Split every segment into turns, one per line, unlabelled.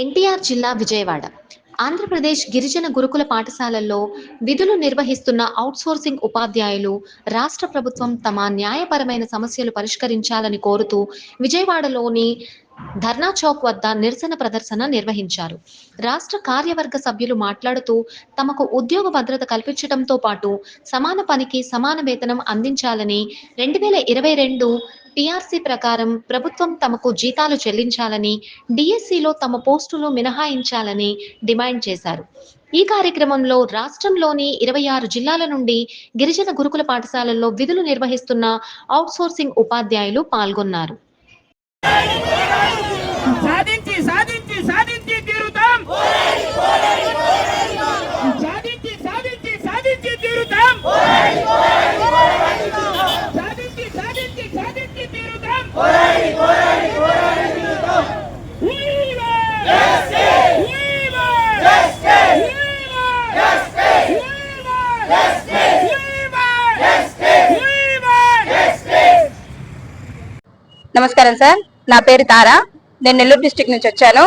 ఎన్టీఆర్ జిల్లా విజయవాడ. ఆంధ్రప్రదేశ్ గిరిజన గురుకుల పాఠశాలల్లో విధులు నిర్వహిస్తున్న అవుట్సోర్సింగ్ ఉపాధ్యాయులు రాష్ట్ర ప్రభుత్వం తమ న్యాయపరమైన సమస్యలు పరిష్కరించాలని కోరుతూ విజయవాడలోని ధర్నా చౌక్ వద్ద నిరసన ప్రదర్శన నిర్వహించారు. రాష్ట్ర కార్యవర్గ సభ్యులు మాట్లాడుతూ తమకు ఉద్యోగ భద్రత కల్పించడంతో పాటు సమాన పనికి సమాన వేతనం అందించాలని రెండు వేల ఇరవై రెండు టీఆర్సీ ప్రకారం ప్రభుత్వం తమకు జీతాలు చెల్లించాలని డిఎస్సిలో తమ పోస్టులు మినహాయించాలని డిమాండ్ చేశారు. ఈ కార్యక్రమంలో రాష్ట్రంలోని ఇరవై ఆరు జిల్లాల నుండి గిరిజన గురుకుల పాఠశాలల్లో విధులు నిర్వహిస్తున్న అవుట్సోర్సింగ్ ఉపాధ్యాయులు పాల్గొన్నారు.
సాధించి సాధించి!
నమస్కారం సార్. నా పేరు తారా. నేను నెల్లూరు డిస్టిక్ నుంచి వచ్చాను.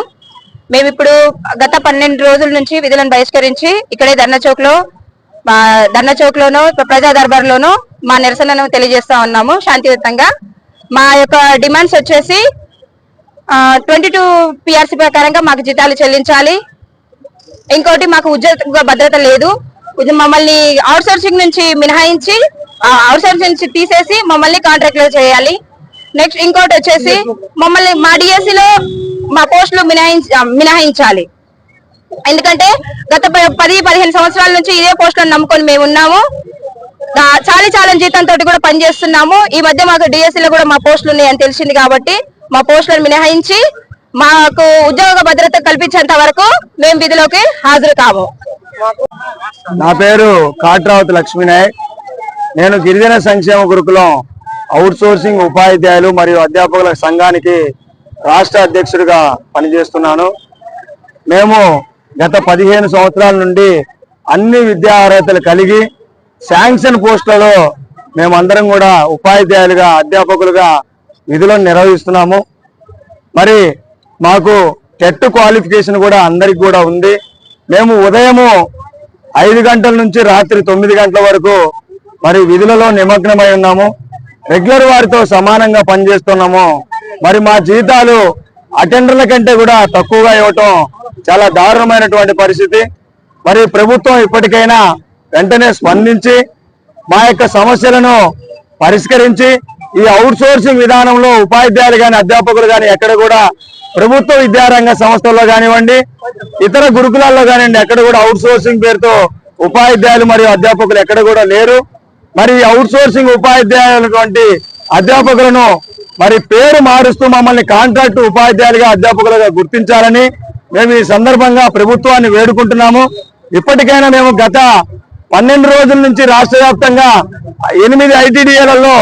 మేము ఇప్పుడు గత పన్నెండు రోజుల నుంచి విధులను బహిష్కరించి ఇక్కడే ధర్నా చౌక్లో మా ధర్నా చౌక్ లోను ప్రజా దర్బార్ లోను మా నిరసనను తెలియజేస్తా ఉన్నాము శాంతియుతంగా. మా యొక్క డిమాండ్స్ వచ్చేసి ట్వంటీ టూ పిఆర్సీ ప్రకారంగా మాకు జీతాలు చెల్లించాలి. ఇంకోటి మాకు ఉద్యోగ భద్రత లేదు. ఇది మమ్మల్ని అవుట్ సోర్సింగ్ నుంచి మినహాయించి అవుట్ సోర్సింగ్ నుంచి తీసేసి మమ్మల్ని కాంట్రాక్ట్లో చేయాలి. నెక్స్ట్ ఇంకోటి వచ్చేసి మమ్మల్ని మా డిఎస్సి లో మా పోస్టులు మినహాయించ మినహాయించాలి. ఎందుకంటే గత ప- పది పదిహేను సంవత్సరాల నుంచి ఇదే పోస్టులను నమ్ముకొని మేము ఉన్నాము. చాలా చాలా జీతంతో కూడా పనిచేస్తున్నాము ఈ మధ్య మాకు డిఎస్సి లో కూడా మా పోస్టులు ఉన్నాయని తెలిసింది కాబట్టి మా పోస్టులను మినహాయించి మాకు ఉద్యోగ భద్రత కల్పించేంత వరకు మేము విధిలోకి హాజరు కాము.
నా పేరు కాట్రావతి లక్ష్మీనాయక్. నేను గిరిజన సంక్షేమ గురుకులం అవుట్ సోర్సింగ్ ఉపాధ్యాయులు మరియు అధ్యాపకుల సంఘానికి రాష్ట్ర అధ్యక్షుడిగా పనిచేస్తున్నాను. మేము గత పదిహేను సంవత్సరాల నుండి అన్ని విద్యా అర్హతలు కలిగి శాంక్షన్ పోస్టులలో మేమందరం కూడా ఉపాధ్యాయులుగా అధ్యాపకులుగా విధులను నిర్వహిస్తున్నాము. మరి మాకు టెట్ క్వాలిఫికేషన్ కూడా అందరికి కూడా ఉంది. మేము ఉదయము ఐదు గంటల నుంచి రాత్రి తొమ్మిది గంటల వరకు మరి విధులలో నిమగ్నమై ఉన్నాము. రెగ్యులర్ వారితో సమానంగా పనిచేస్తున్నాము. మరి మా జీతాలు అటెండర్ల కంటే కూడా తక్కువగా ఇవ్వటం చాలా దారుణమైనటువంటి పరిస్థితి. మరి ప్రభుత్వం ఇప్పటికైనా వెంటనే స్పందించి మా యొక్క సమస్యలను పరిష్కరించి ఈ అవుట్ సోర్సింగ్ విధానంలో ఉపాధ్యాయులు కానీ అధ్యాపకులు కానీ ఎక్కడ కూడా ప్రభుత్వ విద్యారంగ సంస్థల్లో కానివ్వండి ఇతర గురుకులాల్లో కానివ్వండి ఎక్కడ కూడా అవుట్ సోర్సింగ్ పేరుతో ఉపాధ్యాయులు మరియు అధ్యాపకులు ఎక్కడ కూడా లేరు. మరి అవుట్ సోర్సింగ్ ఉపాధ్యాయులటువంటి అధ్యాపకులను మరి పేరు మారుస్తూ మమ్మల్ని కాంట్రాక్ట్ ఉపాధ్యాయులుగా అధ్యాపకులుగా గుర్తించాలని మేము ఈ సందర్భంగా ప్రభుత్వాన్ని వేడుకుంటున్నాము. ఇప్పటికైనా మేము గత పన్నెండు రోజుల నుంచి రాష్ట్ర వ్యాప్తంగా ఎనిమిది ఐటీడీఏలలో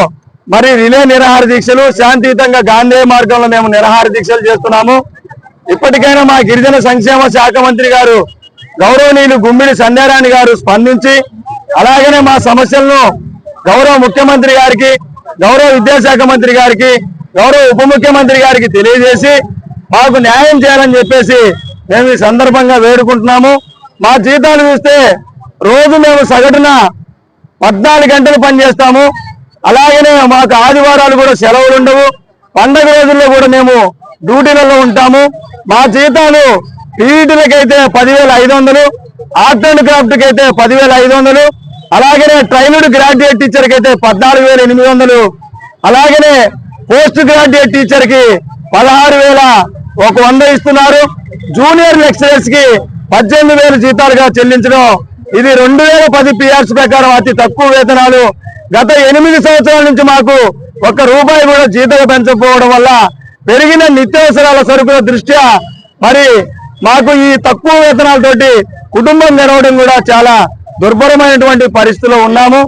మరి రిలే నిరాహార దీక్షలు శాంతియుతంగా గాంధీ మార్గంలో మేము నిరాహార దీక్షలు చేస్తున్నాము. ఇప్పటికైనా మా గిరిజన సంక్షేమ శాఖ మంత్రి గారు గౌరవనీయులు గుమ్మిడి సంధ్యారాణి గారు స్పందించి అలాగనే మా సమస్యలను గౌరవ ముఖ్యమంత్రి గారికి గౌరవ విద్యాశాఖ మంత్రి గారికి గౌరవ ఉప ముఖ్యమంత్రి గారికి తెలియజేసి మాకు న్యాయం చేయాలని చెప్పేసి మేము ఈ సందర్భంగా వేడుకుంటున్నాము. మా జీతాలు చూస్తే రోజు మేము సగటున పద్నాలుగు గంటలు పనిచేస్తాము. అలాగనే మాకు ఆదివారాలు కూడా సెలవులు ఉండవు. పండగ రోజుల్లో కూడా మేము డ్యూటీలలో ఉంటాము. మా జీతాలు పీఈటీలకైతే పదివేల ఐదు వందలు ఆర్ట్ అండ్ క్రాఫ్ట్కి అయితే పదివేల ఐదు వందలు అలాగనే ట్రైనుడ్ గ్రాడ్యుయేట్ టీచర్కి అయితే పద్నాలుగు వేల ఎనిమిది వందలు అలాగనే పోస్ట్ గ్రాడ్యుయేట్ టీచర్కి పదహారు వేల ఒక వంద ఇస్తున్నారు. జూనియర్ లెక్చరర్స్కి పద్దెనిమిది వేల జీతాలుగా చెల్లించడం ఇది రెండు వేల పది పిఆర్స్ ప్రకారం అతి తక్కువ వేతనాలు. గత ఎనిమిది సంవత్సరాల నుంచి మాకు ఒక్క రూపాయి కూడా జీతం పెంచకపోవడం వల్ల పెరిగిన నిత్యావసరాల సరుకుల దృష్ట్యా మరి మాకు ఈ తక్కువ వేతనాలతోటి కుటుంబం గడవడం కూడా చాలా దుర్భరమైనటువంటి పరిస్థితిలో ఉన్నాము.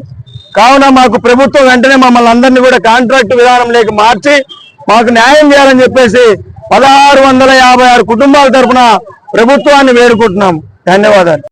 కావున మాకు ప్రభుత్వం వెంటనే మమ్మల్ని అందరినీ కూడా కాంట్రాక్ట్ విధానం లేక మార్చి మాకు న్యాయం చేయాలని చెప్పేసి పదహారు వందల యాభై ఆరు కుటుంబాల తరపున ప్రభుత్వాన్ని వేడుకుంటున్నాము ధన్యవాదాలు.